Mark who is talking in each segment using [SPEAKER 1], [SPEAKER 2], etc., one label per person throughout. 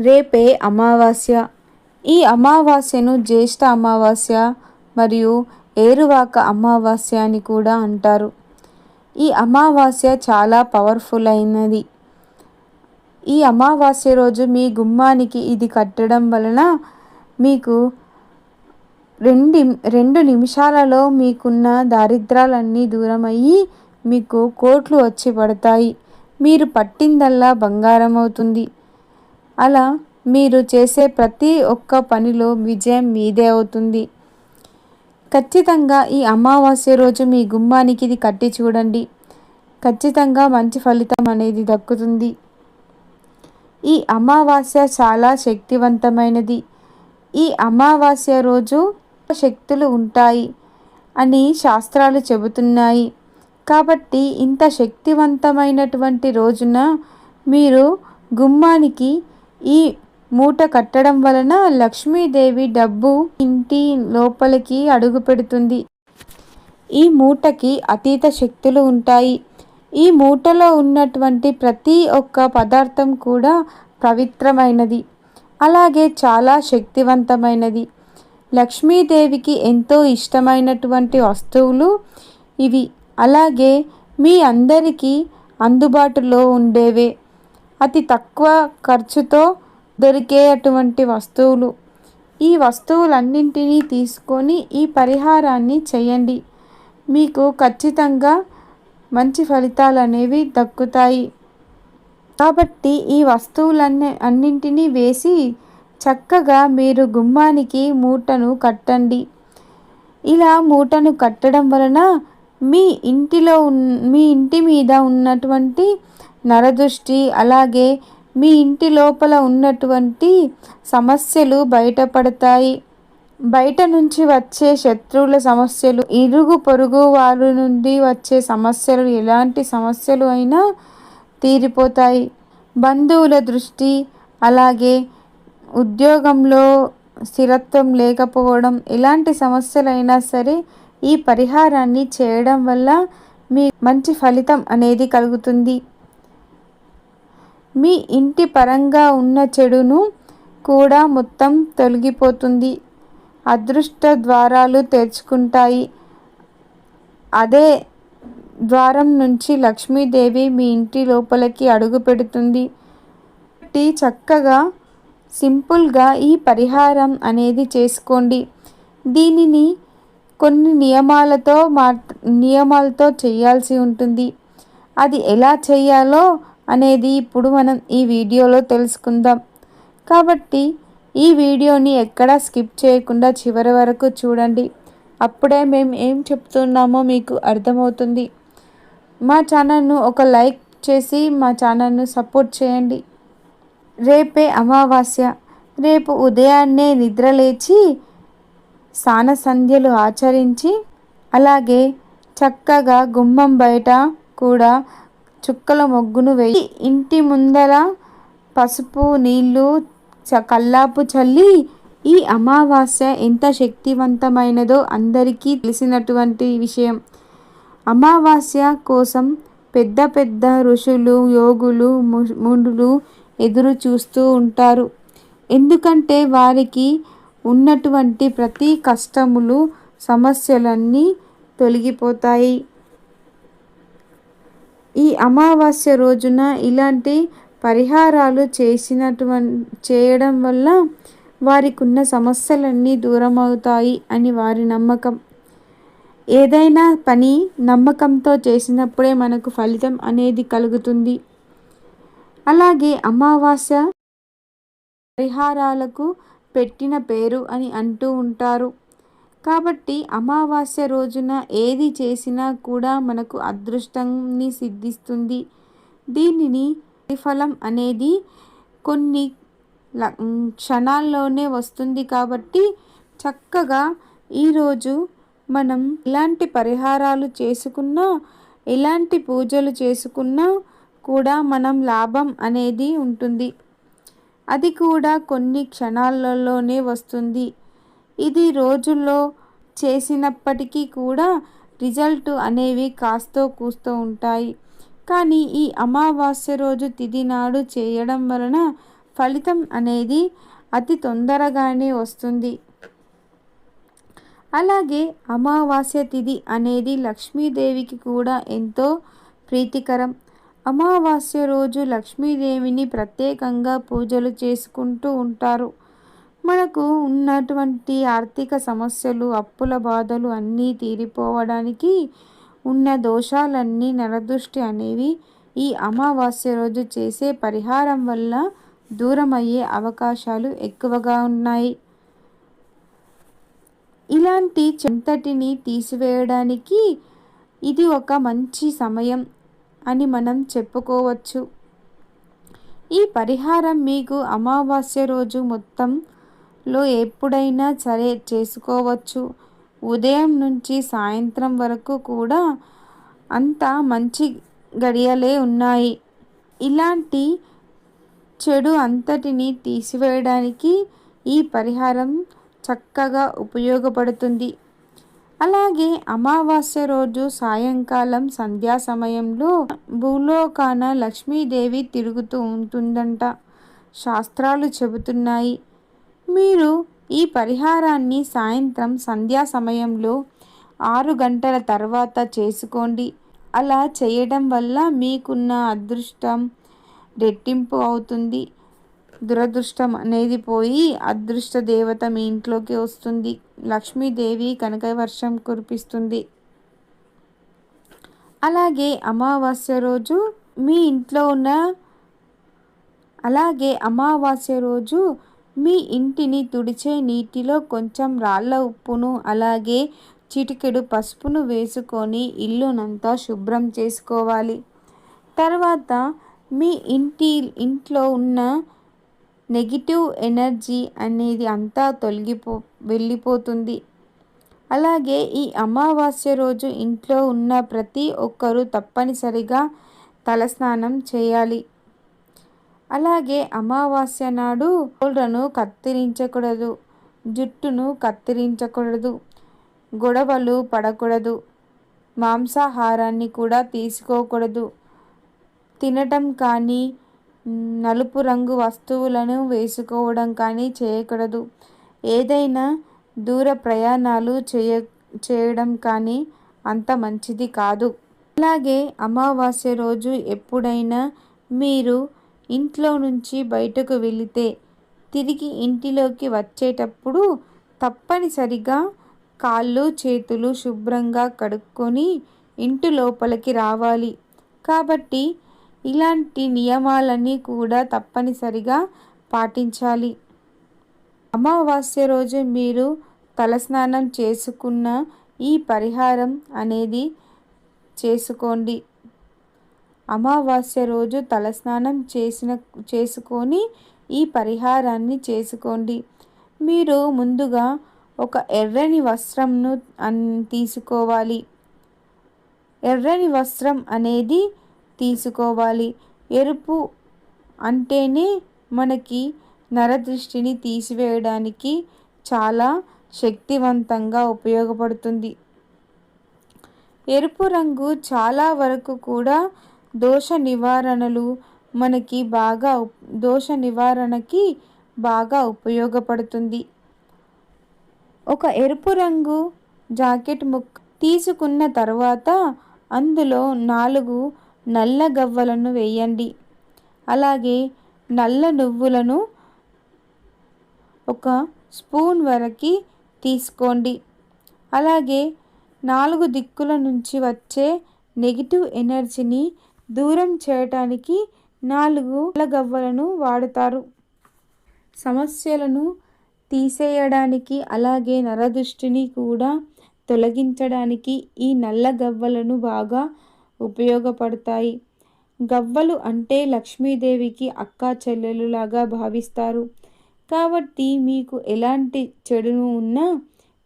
[SPEAKER 1] రేపే అమావాస్య. ఈ అమావాస్యను జ్యేష్ఠ అమావాస్య మరియు ఏరువాక అమావాస్య అని కూడా అంటారు. ఈ అమావాస్య చాలా పవర్ఫుల్ అయినది ఈ అమావాస్య రోజు మీ గుమ్మానికి ఇది కట్టడం వలన మీకు రెండు రెండు నిమిషాలలో మీకున్న దారిద్రాలన్నీ దూరమయ్యి మీకు కోట్లు వచ్చి పడతాయి. మీరు పట్టిందల్లా బంగారం అవుతుంది అలా మీరు చేసే ప్రతి ఒక్క పనిలో విజయం మీదే అవుతుంది. ఖచ్చితంగా ఈ అమావాస్య రోజు మీ గుమ్మానికి ఇది కట్టి చూడండి. ఖచ్చితంగా మంచి ఫలితం అనేది దక్కుతుంది. ఈ అమావాస్య చాలా శక్తివంతమైనది. ఈ అమావాస్య రోజు శక్తులు ఉంటాయి అని శాస్త్రాలు చెబుతున్నాయి. కాబట్టి ఇంత శక్తివంతమైనటువంటి రోజున మీరు గుమ్మానికి ఈ మూట కట్టడం వలన లక్ష్మీదేవి డబ్బు ఇంటి లోపలికి అడుగు పెడుతుంది. ఈ మూటకి అతీత శక్తులు ఉంటాయి. ఈ మూటలో ఉన్నటువంటి ప్రతి ఒక్క పదార్థం కూడా పవిత్రమైనది. అలాగే చాలా శక్తివంతమైనది. లక్ష్మీదేవికి ఎంతో ఇష్టమైనటువంటి వస్తువులు ఇవి. అలాగే మీ అందరికీ అందుబాటులో ఉండేవే. అతి తక్కువ ఖర్చుతో దొరికే అటువంటి వస్తువులు. ఈ వస్తువులన్నింటినీ తీసుకొని ఈ పరిహారాన్ని చేయండి. మీకు ఖచ్చితంగా మంచి ఫలితాలు అనేవి దక్కుతాయి. కాబట్టి ఈ వస్తువులన్నీ అన్నింటినీ వేసి చక్కగా మీరు గుమ్మానికి మూటను కట్టండి. ఇలా మూటను కట్టడం వలన మీ ఇంటిలో మీ ఇంటి మీద ఉన్నటువంటి నరదృష్టి. అలాగే మీ ఇంటి లోపల ఉన్నటువంటి సమస్యలు బయటపడతాయి. బయట నుంచి వచ్చే శత్రువుల సమస్యలు ఇరుగు పొరుగు వారి నుండి వచ్చే సమస్యలు ఎలాంటి సమస్యలు అయినా తీరిపోతాయి. బంధువుల దృష్టి అలాగే ఉద్యోగంలో స్థిరత్వం లేకపోవడం ఎలాంటి సమస్యలైనా సరే ఈ పరిహారాన్ని చేయడం వల్ల మీ మంచి ఫలితం అనేది కలుగుతుంది. మీ ఇంటి పరంగా ఉన్న చెడును కూడా మొత్తం తొలగిపోతుంది. అదృష్ట ద్వారాలు తెరుచుకుంటాయి. అదే ద్వారం నుంచి లక్ష్మీదేవి మీ ఇంటి లోపలికి అడుగు పెడుతుంది. చక్కగా సింపుల్గా ఈ పరిహారం అనేది చేసుకోండి. దీనిని కొన్ని నియమాలతో మా నియమాలతో చేయాల్సి ఉంటుంది. అది ఎలా చేయాలో అనేది ఇప్పుడు మనం ఈ వీడియోలో తెలుసుకుందాం. కాబట్టి ఈ వీడియోని ఎక్కడా స్కిప్ చేయకుండా చివరి వరకు చూడండి. అప్పుడే మేము ఏం చెప్తున్నామో మీకు అర్థమవుతుంది. మా ఛానల్ను ఒక లైక్ చేసి మా ఛానల్ను సపోర్ట్ చేయండి. రేపే అమావాస్య. రేపు ఉదయాన్నే నిద్రలేచి స్నాన సంధ్యలు ఆచరించి అలాగే చక్కగా గుమ్మం బయట కూడా చుక్కల మొగ్గును వేయి. ఇంటి ముందర పసుపు నీళ్ళు కల్లాపు చల్లి ఈ అమావాస్య ఎంత శక్తివంతమైనదో అందరికీ తెలిసినటువంటి విషయం. అమావాస్య కోసం పెద్ద పెద్ద ఋషులు యోగులు మునులు ఎదురు చూస్తూ ఉంటారు. ఎందుకంటే వారికి ఉన్నటువంటి ప్రతి కష్టములు సమస్యలన్నీ తొలగిపోతాయి. ఈ అమావాస్య రోజున ఇలాంటి పరిహారాలు చేసినటువంటి చేయడం వల్ల వారికి ఉన్న సమస్యలన్నీ దూరం అవుతాయి అని వారి నమ్మకం. ఏదైనా పని నమ్మకంతో చేసినప్పుడే మనకు ఫలితం అనేది కలుగుతుంది. అలాగే అమావాస్య పరిహారాలకు పెట్టిన పేరు అని అంటూ ఉంటారు. కాబట్టి అమావాస్య రోజున ఏది చేసినా కూడా మనకు అదృష్టాన్ని సిద్ధిస్తుంది. దీనిని ప్రతిఫలం అనేది కొన్ని క్షణాల్లోనే వస్తుంది కాబట్టి చక్కగా ఈరోజు మనం ఎలాంటి పరిహారాలు చేసుకున్నా ఎలాంటి పూజలు చేసుకున్నా కూడా మనం లాభం అనేది ఉంటుంది. అది కూడా కొన్ని క్షణాలలోనే వస్తుంది. ఇది రోజుల్లో చేసినప్పటికీ కూడా రిజల్ట్ అనేవి కాస్తో కూస్తూ ఉంటాయి. కానీ ఈ అమావాస్య రోజు తిది నాడు చేయడం వలన ఫలితం అనేది అతి తొందరగానే వస్తుంది. అలాగే అమావాస్య తిథి అనేది లక్ష్మీదేవికి కూడా ఎంతో ప్రీతికరం. అమావాస్య రోజు లక్ష్మీదేవిని ప్రత్యేకంగా పూజలు చేసుకుంటూ ఉంటారు. మనకు ఉన్నటువంటి ఆర్థిక సమస్యలు అప్పుల బాధలు అన్నీ తీరిపోవడానికి ఉన్న దోషాలన్నీ నరదృష్టి అనేవి ఈ అమావాస్య రోజు చేసే పరిహారం వల్ల దూరం అయ్యే అవకాశాలు ఎక్కువగా ఉన్నాయి. ఇలాంటి చెంతటిని తీసివేయడానికి ఇది ఒక మంచి సమయం అని మనం చెప్పుకోవచ్చు. ఈ పరిహారం మీకు అమావాస్య రోజు మొత్తం లో ఎప్పుడైనా సరే చేసుకోవచ్చు. ఉదయం నుంచి సాయంత్రం వరకు కూడా అంత మంచి గడియలే ఉన్నాయి. ఇలాంటి చెడు అంతటిని తీసివేయడానికి ఈ పరిహారం చక్కగా ఉపయోగపడుతుంది. అలాగే అమావాస్య రోజు సాయంకాలం సంధ్యా సమయంలో భూలోకాన లక్ష్మీదేవి తిరుగుతూ ఉంటుందంట. శాస్త్రాలు చెబుతున్నాయి. మీరు ఈ పరిహారాన్ని సాయంత్రం సంధ్యా సమయంలో ఆరు గంటల తర్వాత చేసుకోండి. అలా చేయడం వల్ల మీకున్న అదృష్టం రెట్టింపు అవుతుంది. దురదృష్టం అనేది పోయి అదృష్ట దేవత మీ ఇంట్లోకి వస్తుంది. లక్ష్మీదేవి కనక వర్షం కురిపిస్తుంది. అలాగే అమావాస్య రోజు మీ ఇంట్లో ఉన్న అలాగే అమావాస్య రోజు మీ ఇంటిని తుడిచే నీటిలో కొంచెం రాళ్ళ ఉప్పును అలాగే చిటికెడు పసుపును వేసుకొని ఇల్లునంతా శుభ్రం చేసుకోవాలి. తర్వాత మీ ఇంటి ఇంట్లో ఉన్న నెగిటివ్ ఎనర్జీ అనేది అంతా తొలగిపో వెళ్ళిపోతుంది. అలాగే ఈ అమావాస్య రోజు ఇంట్లో ఉన్న ప్రతి ఒక్కరూ తప్పనిసరిగా తలస్నానం చేయాలి. అలాగే అమావాస్య నాడు గోళ్ళను కత్తిరించకూడదు జుట్టును కత్తిరించకూడదు గొడవలు పడకూడదు మాంసాహారాన్ని కూడా తీసుకోకూడదు. తినటం కానీ నలుపు రంగు వస్తువులను వేసుకోవడం కానీ చేయకూడదు. ఏదైనా దూర ప్రయాణాలు చేయ చేయడం కానీ అంత మంచిది కాదు. అలాగే అమావాస్య రోజు ఎప్పుడైనా మీరు ఇంట్లో నుంచి బయటకు వెళితే తిరిగి ఇంటిలోకి వచ్చేటప్పుడు తప్పనిసరిగా కాళ్ళు చేతులు శుభ్రంగా కడుక్కొని ఇంటి లోపలికి రావాలి. కాబట్టి ఇలాంటి నియమాలన్నీ కూడా తప్పనిసరిగా పాటించాలి. అమావాస్య రోజు మీరు తలస్నానం చేసుకున్న ఈ పరిహారం అనేది చేసుకోండి. అమావాస్య రోజు తలస్నానం చేసిన చేసుకొని ఈ పరిహారాన్ని చేసుకోండి. మీరు ముందుగా ఒక ఎర్రని వస్త్రంను తీసుకోవాలి. ఎర్రని వస్త్రం అనేది తీసుకోవాలి. ఎరుపు అంటేనే మనకి నరదృష్టిని తీసివేయడానికి చాలా శక్తివంతంగా ఉపయోగపడుతుంది. ఎరుపు రంగు చాలా వరకు కూడా దోష నివారణలు మనకి బాగా దోష నివారణకి బాగా ఉపయోగపడుతుంది. ఒక ఎరుపు రంగు జాకెట్ ముక్ తీసుకున్న తర్వాత అందులో నాలుగు నల్ల గవ్వలను వేయండి. అలాగే నల్ల నువ్వులను ఒక స్పూన్ వరకు తీసుకోండి. అలాగే నాలుగు దిక్కుల నుంచి వచ్చే నెగిటివ్ ఎనర్జీని దూరం చేయటానికి నాలుగు అలగవ్వలను వాడుతారు. సమస్యలను తీసేయడానికి అలాగే నరదృష్టిని కూడా తొలగించడానికి ఈ నల్ల గవ్వలను బాగా ఉపయోగపడతాయి. గవ్వలు అంటే లక్ష్మీదేవికి అక్క చెల్లెలులాగా భావిస్తారు. కాబట్టి మీకు ఎలాంటి చెడును ఉన్నా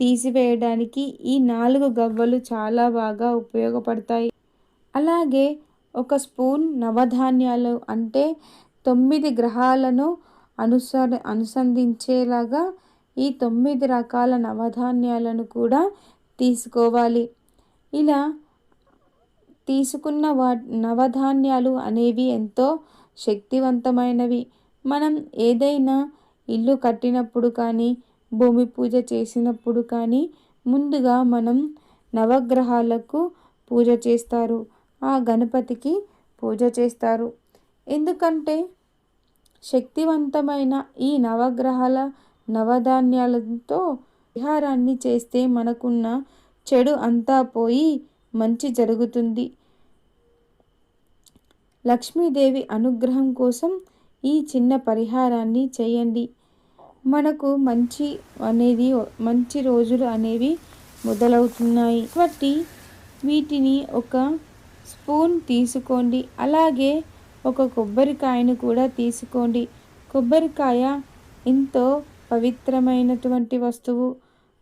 [SPEAKER 1] తీసివేయడానికి ఈ నాలుగు గవ్వలు చాలా బాగా ఉపయోగపడతాయి. అలాగే ఒక స్పూన్ నవధాన్యాలు అంటే తొమ్మిది గ్రహాలను అనుసర అనుసంధించేలాగా ఈ తొమ్మిది రకాల నవధాన్యాలను కూడా తీసుకోవాలి. ఇలా తీసుకున్న వా నవధాన్యాలు అనేవి ఎంతో శక్తివంతమైనవి. మనం ఏదైనా ఇల్లు కట్టినప్పుడు కానీ భూమి పూజ చేసినప్పుడు కానీ ముందుగా మనం నవగ్రహాలకు పూజ చేస్తారు. ఆ గణపతికి పూజ చేస్తారు. ఎందుకంటే శక్తివంతమైన ఈ నవగ్రహాల నవధాన్యాలతో విహారాన్ని చేస్తే మనకున్న చెడు అంతా పోయి మంచి జరుగుతుంది. లక్ష్మీదేవి అనుగ్రహం కోసం ఈ చిన్న పరిహారాన్ని చేయండి. మనకు మంచి అనేది మంచి రోజులు అనేవి మొదలవుతున్నాయి. కాబట్టి వీటిని ఒక స్పూన్ తీసుకోండి. అలాగే ఒక కొబ్బరికాయను కూడా తీసుకోండి. కొబ్బరికాయ ఎంతో పవిత్రమైనటువంటి వస్తువు.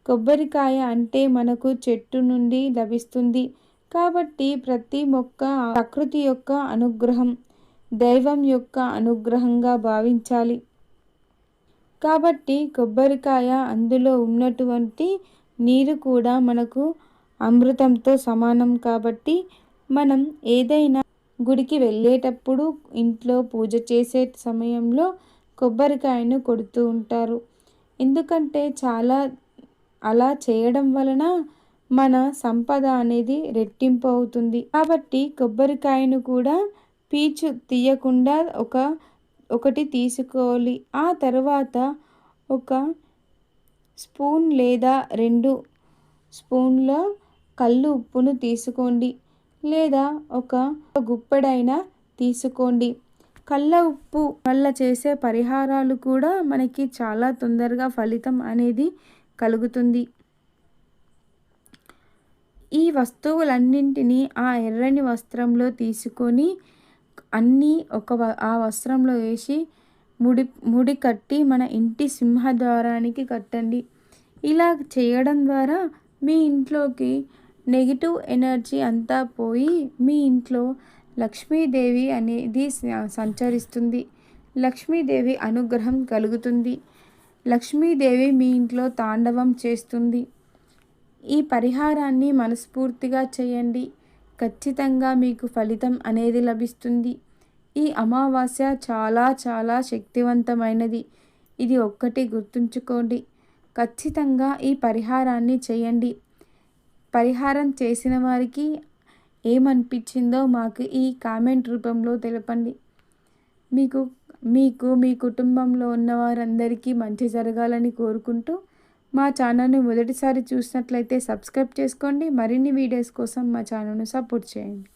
[SPEAKER 1] కొబ్బరికాయ అంటే మనకు చెట్టు నుండి లభిస్తుంది. కాబట్టి ప్రతి మొక్క ప్రకృతి యొక్క అనుగ్రహం దైవం యొక్క అనుగ్రహంగా భావించాలి. కాబట్టి కొబ్బరికాయ అందులో ఉన్నటువంటి నీరు కూడా మనకు అమృతంతో సమానం కాబట్టి మనం ఏదైనా గుడికి వెళ్ళేటప్పుడు ఇంట్లో పూజ చేసే సమయంలో కొబ్బరికాయను కొడుతూ ఉంటారు. ఎందుకంటే చాలా అలా చేయడం వలన మన సంపద అనేది రెట్టింపు అవుతుంది. కాబట్టి కొబ్బరికాయను కూడా పీచు తీయకుండా ఒక ఒకటి తీసుకోవాలి. ఆ తర్వాత ఒక స్పూన్ లేదా రెండు స్పూన్ల కళ్ళు ఉప్పును తీసుకోండి. లేదా ఒక గుప్పెడైనా తీసుకోండి. కళ్ళ ఉప్పు వల్ల చేసే పరిహారాలు కూడా మనకి చాలా తొందరగా ఫలితం అనేది కలుగుతుంది. ఈ వస్తువులన్నింటినీ ఆ ఎర్రని వస్త్రంలో తీసుకొని అన్నీ ఒక ఆ వస్త్రంలో వేసి ముడి ముడి కట్టి మన ఇంటి సింహద్వారానికి కట్టండి. ఇలా చేయడం ద్వారా మీ ఇంట్లోకి నెగిటివ్ ఎనర్జీ అంతా పోయి మీ ఇంట్లో లక్ష్మీదేవి అనేది సంచరిస్తుంది. లక్ష్మీదేవి అనుగ్రహం కలుగుతుంది. లక్ష్మీదేవి మీ ఇంట్లో తాండవం చేస్తుంది. ఈ పరిహారాన్ని మనస్ఫూర్తిగా చేయండి. ఖచ్చితంగా మీకు ఫలితం అనేది లభిస్తుంది. ఈ అమావాస్య చాలా చాలా శక్తివంతమైనది. ఇది ఒక్కటి గుర్తుంచుకోండి. ఖచ్చితంగా ఈ పరిహారాన్ని చేయండి. పరిహారం చేసిన వారికి ఏమనిపించిందో మాకు ఈ కామెంట్ రూపంలో తెలపండి. మీకు మీకు మీ కుటుంబంలో ఉన్న వారందరికీ మంచి జరగాలని కోరుకుంటూ మా ఛానల్ని మొదటిసారి చూసినట్లయితే సబ్స్క్రైబ్ చేసుకోండి. మరిన్ని వీడియోస్ కోసం మా ఛానల్ను సపోర్ట్ చేయండి.